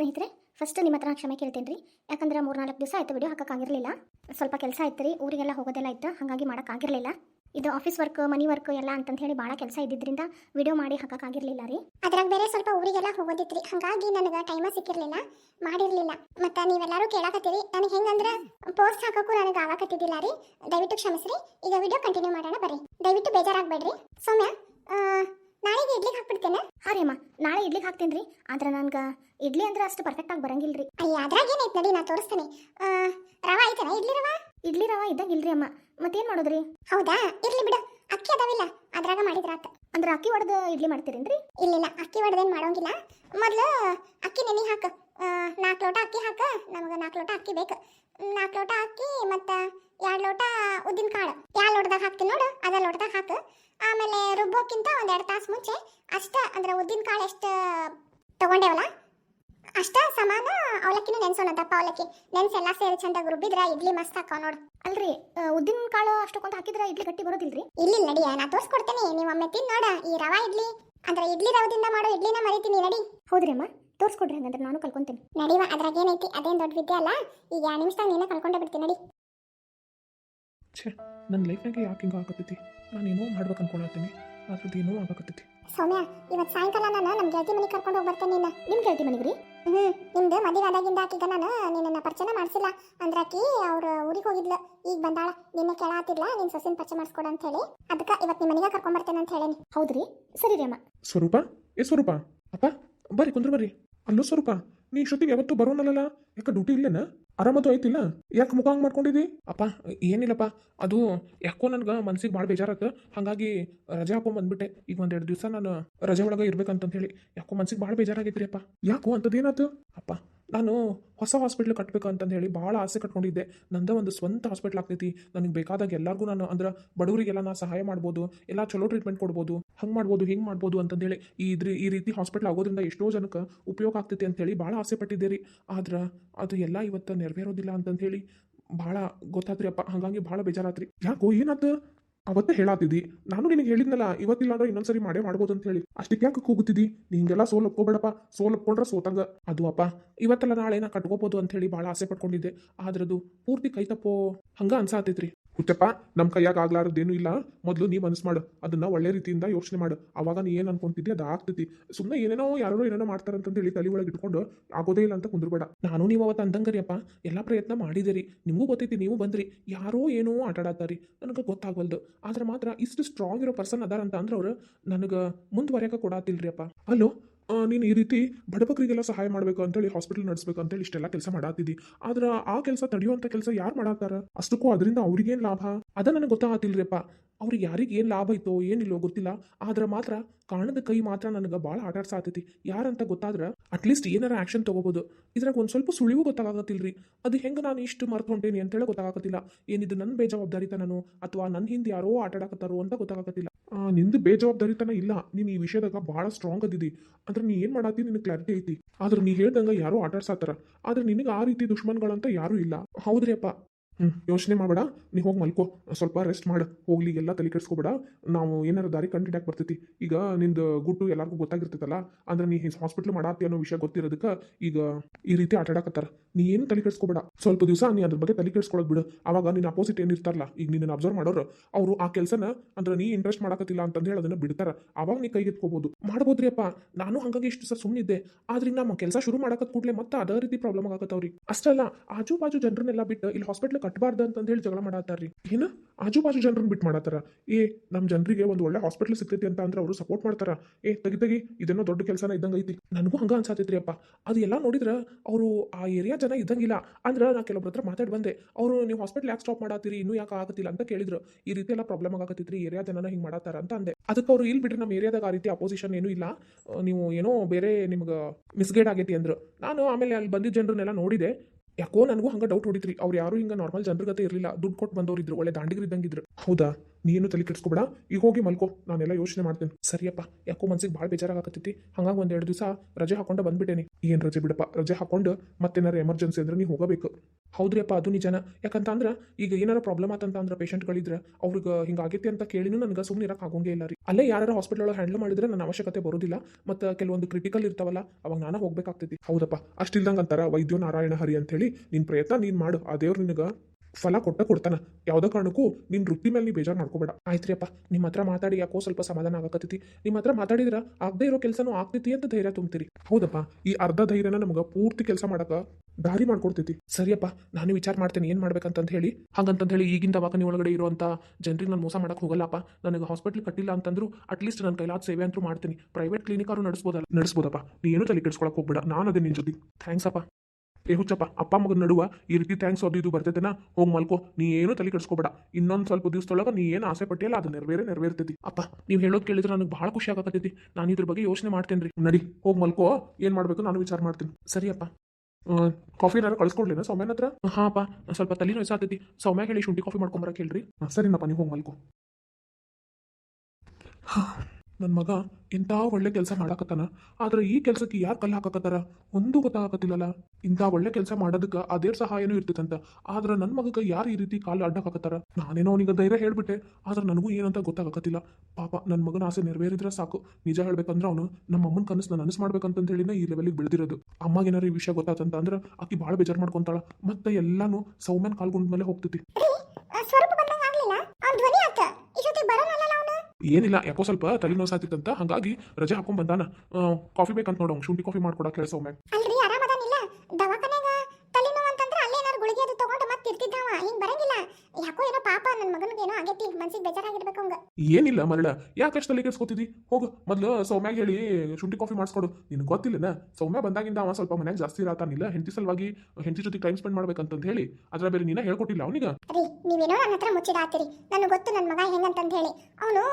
ಸ್ನೇಹಿತರೆ ಫಸ್ಟ್ ನಿಮ್ಮ ಹತ್ರ ಕ್ಷಮೆ ಕೇಳ್ತೇನೆ ರೀ ಯಾಕಂದ್ರೆ ಮೂರು ನಾಲ್ಕು ದಿವಸ ಆಯ್ತು ವಿಡಿಯೋ ಹಾಕೋಕ್ಕಾಗಿರಲಿಲ್ಲ. ಸ್ವಲ್ಪ ಕೆಲಸ ಆಯ್ತು ರೀ, ಊರಿಗೆಲ್ಲ ಹೋಗೋದೆಲ್ಲ ಇತ್ತು ಹಾಗಾಗಿ ಮಾಡೋಕ್ಕಾಗಿರಲಿಲ್ಲ. ಇದು ಆಫೀಸ್ ವರ್ಕ್ ಮನಿ ವರ್ಕ್ ಎಲ್ಲ ಅಂತಂತ ಹೇಳಿ ಭಾಳ ಕೆಲಸ ಇದ್ದಿದ್ದರಿಂದ ವಿಡಿಯೋ ಮಾಡಿ ಹಾಕೋಕ್ಕಾಗಿರಲಿಲ್ಲ ರೀ. ಅದ್ರಾಗ ಬೇರೆ ಸ್ವಲ್ಪ ಊರಿಗೆಲ್ಲ ಹೋಗೋದಿತ್ತು ರೀ, ಹಾಗಾಗಿ ನನಗೆ ಟೈಮ ಸಿಕ್ಕಿರಲಿಲ್ಲ, ಮಾಡಿರಲಿಲ್ಲ. ಮತ್ತೆ ನೀವೆಲ್ಲರೂ ಕೇಳಾಕತ್ತೀರಿ, ನನಗೆ ಹೆಂಗಂದ್ರೆ ಪೋಸ್ಟ್ ಹಾಕೋಕ್ಕೂ ನನಗೆ ಆಗಾಕತ್ತಿದ್ದಿಲ್ಲ ರೀ. ದಯವಿಟ್ಟು ಕ್ಷಮಿಸ್ರಿ, ಈಗ ವಿಡಿಯೋ ಕಂಟಿನ್ಯೂ ಮಾಡೋಣ ಬರ್ರಿ. ದಯವಿಟ್ಟು ಬೇಜಾರಾಗಬೇಡ್ರಿ. ಸೌಮ್ಯ ನಾಳೆಗೆ ಇಡ್ಲಿಗೆ ಹಾಕ್ಬಿಡ್ತೇನೆ. ಹಾಂ ರೀ ಅಮ್ಮ ನಾಳೆ ಇಡ್ಲಿಗೆ ಹಾಕ್ತೇನೆ ರೀ ಆದ್ರೆ ನನ್ಗೆ ಇಡ್ಲಿ ಅಂದ್ರೆ ಅಷ್ಟು ಪರ್ಫೆಕ್ಟಾಗಿ ಬರಂಗಿಲ್ಲ ರೀ ಅಯ್ಯ ಅದ್ರಾಗ ಏನೈತೆ ನಡಿ ನಾ ತೋರಿಸ್ತೇನೆ. ರವೆ ಐತನ ಇಡ್ಲಿ ರವಾ? ಇಡ್ಲಿ ರವ ಇದ್ದಂಗೆ ಇಲ್ರಿ ಅಮ್ಮ. ಮತ್ತೇನು ಮಾಡೋದ್ರಿ? ಹೌದಾ? ಇರ್ಲಿ ಬಿಡು ಅಕ್ಕಿ ಅದಾವಿಲ್ಲ ಅದ್ರಾಗ ಮಾಡಿದ್ರಾತ ಅಂದ್ರೆ ಅಕ್ಕಿ ಹೊಡೆದು ಇಡ್ಲಿ ಮಾಡ್ತೀರೇನ್ರಿ? ಇಲ್ಲಿಲ್ಲ ಅಕ್ಕಿ ಹೊಡೆದೇನು ಮಾಡೋಂಗಿಲ್ಲ. ಮೊದಲು ಅಕ್ಕಿ ನೆನೆ ಹಾಕ. ನಾಲ್ಕು ಲೋಟ ಅಕ್ಕಿ ಹಾಕ. ನಮಗೆ ನಾಲ್ಕು ಲೋಟ ಅಕ್ಕಿ ಬೇಕು. ನಾಲ್ಕು ಲೋಟ ಅಕ್ಕಿ ಮತ್ತು ಎರಡು ಲೋಟ ಉದ್ದಿನ ಕಾಳು ಯಾವ ಲೋಟದಾಗ ಹಾಕ್ತೀನಿ ನೋಡು ಅದ ಲೋಟದಾಗ ಹಾಕು. ಆಮೇಲೆ ರುಬ್ಬೋಕ್ಕಿಂತ ಒಂದು ಎರಡು ತಾಸು ಮುಂಚೆ ಅಷ್ಟ ಅಂದ್ರೆ ಉದ್ದಿನ ಕಾಳು ಎಷ್ಟು ತಗೊಂಡೇವಲ್ಲ ಅಷ್ಟ ಸಮಾನ ಅವಲಕ್ಕಿನ ನೆನ್ಸೋಣ ದಪ್ಪ ಅವಲಕ್ಕಿ. ನೆನ್ಸಿ ಎಲ್ಲ ಸೇರಿ ಚಂದಾಗ ರುಬ್ಬಿದ್ರೆ ಇಡ್ಲಿ ಮಸ್ತ್ ಹಾಕೋ ನೋಡು. ಅಲ್ರಿ ಉದ್ದಿನ ಕಾಳು ಅಷ್ಟಕ್ಕೊಂದು ಹಾಕಿದ್ರೆ ಇಡ್ಲಿ ಗಟ್ಟಿ ಬರೋದಿಲ್ರಿ? ಇಲ್ಲಿ ನಡಿಯ ನಾ ತೋರಿಸ್ಕೊಡ್ತೇನೆ ನೀವು ಒಮ್ಮೆ ತಿನ್ ನೋಡ ಈ ರವಾ ಇಡ್ಲಿ ಅಂದ್ರೆ ಇಡ್ಲಿ ರವದಿಂದ ಮಾಡೋ ಇಡ್ಲಿನ ಮರಿತೀನಿ ನಡಿ. ಹೌದ್ರಿ ಅಮ್ಮ ತೋರಿಸ್ಕೊಡ್ರಿ ಹಂಗಂದ್ರೆ ನಾನು ಕಲ್ಕೊಂತೀನಿ. ನಡಿವ ಅದ್ರಾಗ ಏನೈತಿ ಅದೇನ್ ದೊಡ್ಡ ವಿದ್ಯೆ ಅಲ್ಲ ಈಗ ನಿಮಿಷದಾಗ ನೀನೇ ಕಲ್ಕೊಂಡೇ ಬಿಡ್ತೀನಿ ನಡಿ. ಛೇ ನನ್ನ ಲೈಫ್ನಾಗ ಯಾಕೆ ಹಿಂಗೆ ಆಗತ್ತೈತಿ ನಾನು ಏನೋ ಮಾಡ್ಬೇಕು ಅನ್ಕೊಳತ್ತೀನಿ ಅದ್ರದ್ದು ಏನೋ ಆಗಕತ್ತೈತಿ ಸೌಮ್ಯ ಇವತ್ತು ಸಾಯಂಕಾಲ ನಾನು ನಮ್ಮ ಗೆಳತಿ ಮನೆಗೆ ಕರ್ಕೊಂಡು ಹೋಗಿ ಬರ್ತೇನೆ ನಿನ್ನ ನಿಮ್ಮ ಗೆಳತಿ ಮನೆಗೆ ರೀ ಹ್ಞೂ ನಿಮ್ದು ಮದುವೆ ಆದಾಗಿಂದ ಆಕಿಗ ನಾನು ನಿನ್ನ ಪರಿಚಯ ಮಾಡಿಸಿಲ್ಲ. ಅಂದ್ರೆ ಆಕಿ ಅವ್ರ ಊರಿಗೆ ಹೋಗಿದ್ಲು. ಈಗ ಬಂದಾಳ. ನಿನ್ನೆ ಕೇಳಾತಿಲ್ಲ ನಿನ್ ಸೊಸಿನ ಪರಿಚಯ ಮಾಡಿಸ್ಕೊಡ ಅಂತ ಹೇಳಿ. ಅದಕ್ಕೆ ಇವತ್ತು ನಿಮ್ಮ ಮನೆಗೆ ಕರ್ಕೊಂಡು ಬರ್ತೇನೆ ಅಂತ ಹೇಳೇನಿ. ಹೌದ್ರಿ? ಸರಿ ರೀ ಅಮ್ಮ. ಸ್ವರೂಪ? ಏ ಸ್ವರೂಪ. ಅಪ್ಪ ಬರ್ರಿ ಕುಂದ್ರ ಬರ್ರಿ. ಅಲ್ಲೋ ಸ್ವರೂಪ ನೀ ಇಷ್ಟೊತ್ತಿಗೆ ಯಾವತ್ತೂ ಬರೋನಲ್ಲ ಯಾಕೆ ಡ್ಯೂಟಿ ಇಲ್ಲೇನ? ಆರಾಮದು ಐತಿಲ್ಲ ಯಾಕೆ ಮುಖ ಹಂಗೆ ಮಾಡ್ಕೊಂಡಿದ್ದಿ? ಅಪ್ಪ, ಏನಿಲ್ಲಪ್ಪ. ಅದು ಯಾಕೋ ನನ್ಗೆ ಮನ್ಸಿಗೆ ಭಾಳ ಬೇಜಾರತ್ತ ಹಾಗಾಗಿ ರಜೆ ಹಾಕೊಂಡ್ ಬಂದ್ಬಿಟ್ಟೆ. ಈಗ ಒಂದೆರಡು ದಿವಸ ನಾನು ರಜೆ ಒಳಗೆ ಇರ್ಬೇಕಂತ ಹೇಳಿ. ಯಾಕೋ ಮನ್ಸಿಗೆ ಭಾಳ ಬೇಜಾರಾಗೈತ್ರಿ ಅಪ್ಪ ಯಾಕೋ ಅಂಥದ್ದೇನಾತು ಅಪ್ಪ ನಾನು ಹೊಸ ಹಾಸ್ಪಿಟ್ಲ್ ಕಟ್ಟಬೇಕು ಅಂತಂದು ಹೇಳಿ ಭಾಳ ಆಸೆ ಕಟ್ಕೊಂಡಿದ್ದೆ. ನಂದ ಒಂದು ಸ್ವಂತ ಹಾಸ್ಪಿಟ್ಲ್ ಆಗ್ತೈತಿ. ನನಗೆ ಬೇಕಾದಾಗ ಎಲ್ಲರಿಗೂ ನಾನು ಅಂದ್ರೆ ಬಡವರಿಗೆಲ್ಲ ನಾನು ಸಹಾಯ ಮಾಡ್ಬೋದು. ಎಲ್ಲ ಚಲೋ ಟ್ರೀಟ್ಮೆಂಟ್ ಕೊಡ್ಬೋದು. ಹಂಗೆ ಮಾಡ್ಬೋದು, ಹಿಂಗೆ ಮಾಡ್ಬೋದು ಅಂತಂದೇಳಿ ಈ ಇದ್ರ, ಈ ರೀತಿ ಹಾಸ್ಪಿಟ್ಲ್ ಆಗೋದ್ರಿಂದ ಎಷ್ಟೋ ಜನಕ್ಕೆ ಉಪಯೋಗ ಆಗ್ತೈತಿ ಅಂತೇಳಿ ಭಾಳ ಆಸೆ ಪಟ್ಟಿದ್ದೆ ರೀ. ಆದ್ರೆ ಅದು ಎಲ್ಲ ಇವತ್ತು ನೆರವೇರೋದಿಲ್ಲ ಅಂತಂದು ಹೇಳಿ ಭಾಳ ಗೊತ್ತಾತ್ರಿ ಅಪ್ಪ. ಹಾಗಾಗಿ ಭಾಳ ಬೇಜಾರಾತ್ರಿ. ಯಾಕೋ ಏನಾತ? ಅವತ್ತೇ ಹೇಳಾತಿದ್ದಿ. ನಾನು ನಿನಗೆ ಹೇಳಿದ್ನಲ್ಲ ಇವತ್ತಿಲ್ಲ ಅಂದ್ರೆ ಇನ್ನೊಂದ್ಸರಿ ಮಾಡೇ ಮಾಡ್ಬೋದು ಅಂತ ಹೇಳಿ ಅಷ್ಟಕ್ಕೆ ಯಾಕೆ ಕೂಗುತ್ತಿದ್ದಿ? ನಿಂಗೆಲ್ಲ ಸೋಲ್ ಒಪ್ಕೋಬೇಡಪ್ಪ. ಸೋಲ್ ಒಪ್ಕೊಂಡ್ರೆ ಸೋತಂಗ. ಅದು ಅಪ್ಪ, ಇವತ್ತಲ್ಲ ನಾಳೆ ನಾ ಕಟ್ಕೋಬೋದು ಅಂತ ಹೇಳಿ ಭಾಳ ಆಸೆ ಪಡ್ಕೊಂಡಿದ್ದೆ ಆದ್ರದು ಪೂರ್ತಿ ಕೈ ತಪ್ಪೋ ಹಂಗ ಅನ್ಸಾತೈತ್ರಿ. ಹುಚ್ಚಪ್ಪ ನಮ್ಮ ಕೈಯಾಗ ಆಗ್ಲಾರದೇನು ಇಲ್ಲ. ಮೊದಲು ನೀ ಮನಸ್ಸು ಮಾಡು. ಅದನ್ನ ಒಳ್ಳೆ ರೀತಿಯಿಂದ ಯೋಚನೆ ಮಾಡು. ಅವಾಗ ನೀ ಏನು ಅನ್ಕೊಂತಿದ್ದೆ ಅದು ಆಗ್ತೈತಿ. ಸುಮ್ಮನೆ ಏನೇನೋ ಯಾರೋ ಏನೇನೋ ಅಂತಂದು ಹೇಳಿ ತಲೆ ಒಳಗೆ ಇಟ್ಕೊಂಡು ಆಗೋದೇ ಇಲ್ಲ ಅಂತ ಕುಂದ್ರಬೇಡ. ನಾನು ನೀವು ಅವತ್ತು ಅಂದಂಗರಿಯಪ್ಪ. ಎಲ್ಲ ಪ್ರಯತ್ನ ಮಾಡಿದಿರಿ ನಿಮಗೂ ಗೊತ್ತೈತಿ ನೀವು ಬಂದ್ರಿ. ಯಾರೋ ಏನೋ ಆಟ ಆಡತ್ತಾರಿ ನನಗೆ ಗೊತ್ತಾಗವಲ್ದು. ಆದ್ರೆ ಮಾತ್ರ ಇಷ್ಟು ಸ್ಟ್ರಾಂಗ್ ಇರೋ ಪರ್ಸನ್ ಅದಾರ ಅಂತ ಅಂದ್ರೆ ಅವ್ರು. ನನಗೆ ಮುಂದುವರೆಯಕ್ಕೆ ಕೊಡಾತಿಲ್ರಿ ಅಪ್ಪ ಆ, ನೀನು ಈ ರೀತಿ ಬಡಬಕರಿಗೆಲ್ಲ ಸಹಾಯ ಮಾಡಬೇಕು ಅಂತೇಳಿ ಹಾಸ್ಪಿಟಲ್ ನಡೆಸ್ಬೇಕು ಅಂತೇಳಿ ಇಷ್ಟೆಲ್ಲ ಕೆಲಸ ಮಾಡಾತಿದ್ದಿ. ಆದ್ರೆ ಆ ಕೆಲಸ ತಡೆಯುವಂಥ ಕೆಲಸ ಯಾರು ಮಾಡಾತಾರ ಅಷ್ಟಕ್ಕೂ ಅದರಿಂದ ಅವ್ರಿಗೇನು ಲಾಭ? ಅದ ನನಗೆ ಗೊತ್ತಾಗತ್ತಿಲ್ರಿಪ್ಪ. ಅವ್ರಿಗೆ ಯಾರಿಗೆ ಏನು ಲಾಭ ಇತ್ತೋ ಏನಿಲ್ಲೋ ಗೊತ್ತಿಲ್ಲ. ಆದ್ರೆ ಮಾತ್ರ ಕಾಣದ ಕೈ ಮಾತ್ರ ನನಗೆ ಭಾಳ ಆಟಾಡ್ಸಾತೈತಿ ಯಾರಂತ ಗೊತ್ತಾದ್ರೆ ಅಟ್ಲೀಸ್ಟ್ ಏನಾರ ಆ್ಯಕ್ಷನ್ ತೊಗೋಬೋದು. ಇದ್ರಾಗ ಒಂದು ಸ್ವಲ್ಪ ಸುಳಿವು ಗೊತ್ತಾಗತ್ತಿಲ್ರಿ ಅದು ಹೆಂಗೆ ನಾನು ಇಷ್ಟು ಮರ್ತು ಹೊಂಟೇನಿ ಅಂತೇಳಿ ಗೊತ್ತಾಗತ್ತಿಲ್ಲ ಏನಿದು ನನ್ನ ನಾನು ಅಥವಾ ನನ್ನ ಹಿಂದೆ ಯಾರೋ ಆಟಾಡಕತ್ತಾರೋ ಅಂತ ಗೊತ್ತಾಗತ್ತಿಲ್ಲ ನಿಂದು ಬೇಜವಾಬ್ದಾರಿತನ ಇಲ್ಲ. ನೀನು ಈ ವಿಷಯದಾಗ ಭಾಳ ಸ್ಟ್ರಾಂಗ್ ಅದಿದಿ. ಅಂದ್ರೆ ನೀ ಏನು ಮಾಡಾತಿ? ನಿನಗೆ ಕ್ಲಾರಿಟಿ ಐತಿ. ಆದ್ರೆ ನೀ ಹೇಳ್ದಂಗೆ ಯಾರೋ ಆಟಾಡ್ಸಾತಾರ ಆದ್ರೆ ನಿನಗೆ ಆ ರೀತಿ ದುಶ್ಮನ್ಗಳಂತ ಯಾರೂ ಇಲ್ಲ. ಹೌದ್ರಿ ಅಪ್ಪ ಹ್ಞೂ ಯೋಚನೆ ಮಾಡಬೇಡ. ನೀ ಹೋಗಿ ಮಲ್ಕೋ. ಸ್ವಲ್ಪ ರೆಸ್ಟ್ ಮಾಡು. ಹೋಗ್ಲಿ, ಎಲ್ಲ ತಲೆ ಕೆಡಿಸ್ಕೋಬೇಡ. ನಾವು ಏನಾರ ದಾರಿ ಕಂಟಿನ್ಯಾಕ್ ಬರ್ತೈತಿ. ಈಗ ನಿಂದು ಗುಟ್ಟು ಎಲ್ಲರಿಗೂ ಗೊತ್ತಾಗಿರ್ತೈತಲ್ಲ, ಅಂದ್ರೆ ನೀ ಹಾಸ್ಪಿಟ್ಲ್ ಮಾಡಾತಿ ಅನ್ನೋ ವಿಷಯ ಗೊತ್ತಿರೋದಕ್ಕೆ ಈಗ ಈ ರೀತಿ ಆಟಾಡಕತ್ತಾರ ನೀ ಏನು ತಲೆ ಕೆಡಿಸ್ಕೋಬೇಡ. ಸ್ವಲ್ಪ ದಿವಸ ನೀ ಅದ್ರ ಬಗ್ಗೆ ತಲೆ ಕೆಡಿಸ್ಕೊಳ್ಳೋದು ಬಿಡು. ಅವಾಗ ನಿನ್ನ ಅಪೋಸಿಟ್ ಏನಿರ್ತಾರಲ್ಲ ಈಗ ನಿನ್ನ ಅಬ್ಸರ್ವ್ ಮಾಡೋರು, ಅವರು ಆ ಕೆಲಸನ ಅಂದ್ರೆ ನೀ ಇಂಟ್ರೆಸ್ಟ್ ಮಾಡಕತ್ತಿಲ್ಲ ಅಂತಂದು ಹೇಳಿ ಅದನ್ನ ಬಿಡ್ತಾರ. ಅವಾಗ ನೀ ಕೈಗೆತ್ಕೋಬಹುದು ಮಾಡ್ಬೋದ್ರಿ ಅಪ್ಪ. ನಾನು ಹಂಗಾಗಿ ಇಷ್ಟು ಸರ್ ಸುಮ್ಮನಿದ್ದೆ ಆದ್ರೆ ನಮ್ಮ ಕೆಲಸ ಶುರು ಮಾಡಕತ್ ಕೂಡಲೇ ಮತ್ತೆ ಅದೇ ರೀತಿ ಪ್ರಾಬ್ಲಮ್ ಆಗತ್ತವ್ರಿ ಅಷ್ಟಲ್ಲ, ಆಜು ಬಾಜು ಜನರನ್ನೆಲ್ಲ ಬಿಟ್ಟು ಇಲ್ಲಿ ಹಾಸ್ಪಿಟ್ಲ್ ಕಟ್ಟಬಾರ್ದು ಅಂತಂದು ಹೇಳಿ ಜಗಳ ಮಾಡತ್ತಾರ್ರಿ ಏನು ಆಜು ಬಾಜು ಜನರನ್ನ ಬಿಟ್ಟು ಮಾಡತ್ತಾರ ಏ ನಮ್ಮ ಜನರಿಗೆ ಒಂದು ಒಳ್ಳೆ ಹಾಸ್ಪಿಟಲ್ ಸಿಗ್ತೈತಿ ಅಂತ ಅಂದ್ರೆ ಅವರು ಸಪೋರ್ಟ್ ಮಾಡ್ತಾರ. ಏ, ತೆಗಿ ತೆಗಿ, ಇದನ್ನೋ ದೊಡ್ಡ ಕೆಲಸನ ಇದ್ದಂಗೆ ಐತಿ. ನನಗೂ ಹಂಗ ಅನ್ಸಾತೈತ್ರಿ ಅಪ್ಪ. ಅದು ಎಲ್ಲ ನೋಡಿದ್ರೆ ಅವರು ಆ ಏರಿಯಾ ಜನ ಇದ್ದಂಗಿಲ್ಲ ಅಂದ್ರೆ ನಾ ಕೆಲವೊಬ್ರ ಹತ್ರ ಮಾತಾಡಿ ಬಂದೆ. ಅವರು, ನೀವು ಹಾಸ್ಪಿಟಲ್ ಯಾಕೆ ಸ್ಟಾಪ್ ಮಾಡತ್ತೀರಿ ಇನ್ನೂ ಯಾಕೆ ಆಗತ್ತಿಲ್ಲ? ಅಂತ ಕೇಳಿದ್ರು. ಈ ರೀತಿ ಎಲ್ಲ ಪ್ರಾಬ್ಲಮ್ ಆಗತ್ತಿತ್ರಿ ಏರಿಯಾ ಜನನ ಹಿಂಗೆ ಮಾಡತ್ತಾರ ಅಂತ ಅಂದೆ. ಅದಕ್ಕೆ ಅವರು ಇಲ್ಲಿ ಬಿಡ್ರಿ ನಮ್ಮ ಏರಿಯಾದಾಗ ಆ ರೀತಿ ಅಪೋಸಿಷನ್ ಏನೂ ಇಲ್ಲ. ನೀವು ಏನೋ ಬೇರೆ ನಿಮ್ಗೆ ಮಿಸ್ಗೈಡ್ ಆಗೈತಿ ಅಂದ್ರು. ನಾನು ಆಮೇಲೆ ಅಲ್ಲಿ ಬಂದಿದ್ದ ಜನರನ್ನೆಲ್ಲ ನೋಡಿದೆ. ಯಾಕೋ ನನಗೂ ಹಂಗೆ ಡೌಟ್ ಹೊಡಿತ್ರಿ. ಅವ್ರು ಯಾರು ಹಿಂಗೆ ನಾರ್ಮಲ್ ಜನರ ಗತೆ ಇರಲಿಲ್ಲ. ದುಡ್ಡು ಕೊಟ್ಟು ಬಂದವ್ರು ಇದ್ರು ಒಳ್ಳೆ ದಾಂಡಿಗರು ಇದ್ದಂಗಿದ್ರು ಹೌದಾ? ನೀನು ತಲೆ ಕೆಡಿಸ್ಕೊಬೇಡ. ಈಗ ಹೋಗಿ ಮಲ್ಕೋ. ನಾನೆಲ್ಲ ಯೋಚನೆ ಮಾಡ್ತೇನೆ. ಸರಿಯಪ್ಪ, ಯಾಕೋ ಮನ್ಸಿಗೆ ಭಾಳ ಬೇಜಾರಾಗತ್ತೈತಿ ಹಂಗಾಗಿ ಒಂದೆರಡು ದಿವಸ ರಜೆ ಹಾಕೊಂಡು ಬಂದ್ಬಿಟ್ಟೇನಿ. ಏನು ರಜೆ ಬಿಡಪ್ಪ? ರಜೆ ಹಾಕೊಂಡು ಮತ್ತೇನಾರು ಎಮರ್ಜೆನ್ಸಿ ಅಂದ್ರೆ ನೀವು ಹೋಗಬೇಕು. ಹೌದ್ರಿ ಅಪ್ಪ ಅದು ನಿಜನ. ಯಾಕಂತ ಅಂದ್ರೆ ಈಗ ಏನಾರ ಪ್ರಾಬ್ಲಮ್ ಆತಂತ ಅಂದ್ರೆ ಪೇಷಂಟ್ಗಳಿದ್ರೆ ಅವ್ರಿಗೆ ಹಿಂಗಾಗೈತಿ ಅಂತ ಕೇಳಿನೂ ನನಗೆ ಸುಮ್ಮನೆ ಇರಕ್ಕೆ ಆಗೋಂಗೇ ಇಲ್ಲ ರೀ. ಅಲ್ಲೇ ಯಾರು ಹಾಸ್ಪಿಟಲ್ ಒಳಗೆ ಹ್ಯಾಂಡಲ್ ಮಾಡಿದ್ರೆ ನನ್ನ ಅವಶ್ಯಕತೆ ಬರೋದಿಲ್ಲ. ಮತ್ತು ಕೆಲವೊಂದು ಕ್ರಿಟಿಕಲ್ ಇರ್ತಾವಲ್ಲ, ಅವಾಗ ನಾನು ಹೋಗ್ಬೇಕಾಗ್ತೈತಿ. ಹೌದಪ್ಪ ಅಷ್ಟಿಲ್ದಂಗೆ ಅಂತಾರ ವೈದ್ಯ ನಾರಾಯಣ ಹರಿ ಅಂತೇಳಿ ನಿನ್ನ ಪ್ರಯತ್ನ ನೀನು ಮಾಡು. ಆ ದೇವ್ರು ನಿನಗೆ ಫಲ ಕೊಟ್ಟ ಕೊಡ್ತಾನ. ಯಾವುದೇ ಕಾರಣಕ್ಕೂ ನಿನ್ನ ವೃತ್ತಿ ಮೇಲೆ ನೀ ಬೇಜಾರು ಮಾಡ್ಕೋಬೇಡ. ಆಯ್ತ್ರಿ ಅಪ್ಪ ನಿಮ್ಮ ಹತ್ರ ಮಾತಾಡಿ ಯಾಕೋ ಸ್ವಲ್ಪ ಸಮಾಧಾನ ಆಗಕತ್ತೈತಿ. ನಿಮ್ಮ ಹತ್ರ ಮಾತಾಡಿದ್ರೆ ಆಗದೆ ಇರೋ ಕೆಲಸನೂ ಆಗ್ತೈತಿ ಅಂತ ಧೈರ್ಯ ತುಂಬ್ತೀರಿ. ಹೌದಪ್ಪ, ಈ ಅರ್ಧ ಧೈರ್ಯನ ನಮಗೆ ಪೂರ್ತಿ ಕೆಲಸ ಮಾಡಕ ದಾರಿ ಮಾಡ್ಕೊಡ್ತೈತಿ. ಸರಿಯಪ್ಪ, ನಾನು ವಿಚಾರ ಮಾಡ್ತೇನೆ, ಏನು ಮಾಡ್ಬೇಕಂತ ಹೇಳಿ. ಹಂಗಂತ ಹೇಳಿ ಈಗಿನ ದವಾಖಾನೆ ಒಳಗಡೆ ಇರುವಂಥ ಜನರಿಗೆ ನಾನು ಮೋಸ ಮಾಡಕ್ಕೆ ಹೋಗಲ್ಲಪ್ಪ. ನನಗೆ ಹಾಸ್ಪಿಟ್ಲ್ ಕಟ್ಟಿಲ್ಲ ಅಂತಂದ್ರು ಅಟ್ಲೀಸ್ಟ್ ನನ್ನ ಕೈಲಾದ ಸೇವೆ ಅಂತೂ ಮಾಡ್ತೀನಿ. ಪ್ರೈವೇಟ್ ಕ್ಲಿನಿಕ್ ಅವರು ನಡೆಸ್ಬೋದಲ್ಲ. ನಡೆಸ್ಬೋದಪ್ಪ, ನೀ ಏನು ತಲೆ ಕೆಡಿಸ್ಕೊಳಕ್ಕೆ ಹೋಗ್ಬೇಡ. ನಾನು ಅದೇ ನಿನ್ನ ಜೊತೆ. ಥ್ಯಾಂಕ್ಸ್ ಅಪ್ಪ. ಏ ಹುಚ್ಚಪ್ಪ, ಅಪ್ಪ ಮಗನ ನಡುವ ಈ ರೀತಿ ಥ್ಯಾಂಕ್ಸ್ ಅದು ಇದು ಬರ್ತೈತೆನ ಹೋಗಿ ಮಲ್ಕೋ, ನೀ ಏನು ತಲೆ ಕೆಡಿಸ್ಕೋಬೇಡ. ಇನ್ನೊಂದು ಸ್ವಲ್ಪ ದಿವಸದೊಳಗೆ ನೀ ಏನು ಆಸೆ ಪಟ್ಟಿಯಲ್ಲ, ಅದು ನೆರವೇರೇ ನೆರವೇರ್ತೈತಿ. ಅಪ್ಪ, ನೀವು ಹೇಳೋದು ಕೇಳಿದ್ರೆ ನನಗೆ ಭಾಳ ಖುಷಿ ಆಗಕತ್ತೈತಿ. ನಾನು ಇದ್ರ ಬಗ್ಗೆ ಯೋಚನೆ ಮಾಡ್ತೇನೆ ರೀ ನಡಿ, ಹೋಗಿ ಮಲ್ಕೋ, ಏನು ಮಾಡಬೇಕು ನಾನು ವಿಚಾರ ಮಾಡ್ತೀನಿ. ಸರಿಯಪ್ಪ ಕಾಫಿನಾರ ನಾ ಸೌಮ್ಯನ ಹತ್ರ? ಹಾಂ ಅಪ್ಪ, ಸ್ವಲ್ಪ ತಲೆ ಆಗ್ತೈತಿ. ಸೌಮ್ಯ ಹೇಳಿ ಶುಂಠಿ ಕಾಫಿ ಮಾಡ್ಕೊಂಬರಕ್ಕೆ ಹೇಳ್ರಿ. ಹಾಂ, ಸರಿನಪ್ಪ, ನೀವು ಹೋಗಿ ಮಲ್ಕೋ. ನನ್ನ ಮಗ ಇಂಥ ಒಳ್ಳೆ ಕೆಲಸ ಮಾಡಾಕತ್ತಾನ. ಆದ್ರೆ ಈ ಕೆಲಸಕ್ಕೆ ಯಾರು ಕಲ್ಲು ಹಾಕಕತ್ತಾರ? ಒಂದು ಗೊತ್ತಾಗತ್ತಿಲ್ಲಲ್ಲ ಇಂಥ ಒಳ್ಳೆ ಕೆಲಸ ಮಾಡೋದಕ್ಕೆ ಅದೇ ಸಹಾಯನೂ ಇರ್ತೈತಂತ. ಆದ್ರೆ ನನ್ನ ಮಗಗೆ ಯಾರು ಈ ರೀತಿ ಕಾಲು ಅಡ್ಡ ಹಾಕತ್ತಾರ ನಾನೇನೋ ಅವನಿಗೆ ಧೈರ್ಯ ಹೇಳ್ಬಿಟ್ಟೆ. ಆದ್ರೆ ನನಗೂ ಏನಂತ ಗೊತ್ತಾಗಕತ್ತಿಲ್ಲ. ಪಾಪ ನನ್ನ ಮಗನ ಆಸೆ ನೆರವೇರಿದ್ರೆ ಸಾಕು. ನಿಜ ಹೇಳ್ಬೇಕಂದ್ರೆ ಅವನು ನಮ್ಮ ಅಮ್ಮನ ಕನಸು ನಾನು ನನಸು ಮಾಡ್ಬೇಕಂತ ಹೇಳಿನ ಈ ಲೆವೆಲಿಗೆ ಬೆಳೆದಿರೋದು. ಅಮ್ಮಗೇನಾರು ಈ ವಿಷಯ ಗೊತ್ತಾತಂತ ಅಂದ್ರೆ ಆಕಿ ಭಾಳ ಬೇಜಾರು ಮಾಡ್ಕೊಂತಾಳ. ಮತ್ತೆ ಎಲ್ಲಾನು ಸೌಮ್ಯನ್ ಕಾಲ್ಗುಂಡ ಮೇಲೆ ಹೋಗ್ತೈತಿ. ಏನಿಲ್ಲ ಯಾಕೋ ಸ್ವಲ್ಪ ತಲೆನೋಸಾತಿತ್ತಂತ ಹಾಗಾಗಿ ರಜೆ ಹಾಕೊಂಡ್ ಬಂದಾನ. ಕಾಫಿ ಬೇಕಂತ ನೋಡೋ ಶುಂಠಿ ಕಾಫಿ ಮಾಡ್ಕೊಡಕ್ಕೆ ಕೆಲಸ ಸೌಮ್ಯ ಅಲ್ರಿ ಆರಾಮದಾನಿಲ್ಲ ದವಾಖಾನ್ಯಾಗ ತಲೆನೋವು ಅಂತಂದ್ರೆ ಅಲ್ಲೇ ಏನಾರು ಗುಳಿಗೆ ಅದು ತಗೊಂಡು ಮತ್ತೆ ಇರ್ತಿದ್ದವ ಹಿಂಗ್ ಬರಂಗಿಲ್ಲ ಯಾಕೋ ಏನೋ ಪಾಪ ನನ್ನ ಮಗನಿಗೆ ಏನೋ ಆಗೈತಿ ಮನ್ಸಿಗೆ ಬೇಜಾರಾಗಿರ್ಬೇಕು ಅವಂಗ ಏನಿಲ್ಲ ಮರಳ ಯಾಕಷ್ಟು ತಲೆ ಕೆಡ್ಸ್ಕೊತಿದ್ದಿ? ಹೋಗು ಮೊದ್ಲು ಸೌಮ್ಯಾಗ ಹೇಳಿ ಶುಂಠಿ ಕಾಫಿ ಮಾಡಿಸ್ಕೊಡು. ನಿನಗೆ ಗೊತ್ತಿಲ್ಲನ? ಸೌಮ್ಯ ಬಂದಾಗಿಂದ ಅವ ಸ್ವಲ್ಪ ಮನ್ಯಾಗ ಜಾಸ್ತಿ ಇರತಾನಿಲ್ಲ ಹೆಂಡತಿ ಸಲುವಾಗಿ ಹೆಂಡತಿ ಜೊತೆ ಟೈಮ್ ಸ್ಪೆಂಡ್ ಮಾಡ್ಬೇಕಂತ ಹೇಳಿ ಅದ್ರ ಬೇರೆ ನೀನ ಹೇಳ್ಕೊಟ್ಟಿಲ್ಲ ಅವನಿಗ? ರೀ ನೀವೇನೋ ನನ್ನ ಹತ್ರ ಮುಚ್ಚಿಡಾತಿರಿ ನನಗೆ ಗೊತ್ತು ನನ್ನ ಮಗ ಹೆಂಗಂತಂದು ಹೇಳಿ. ಅವನು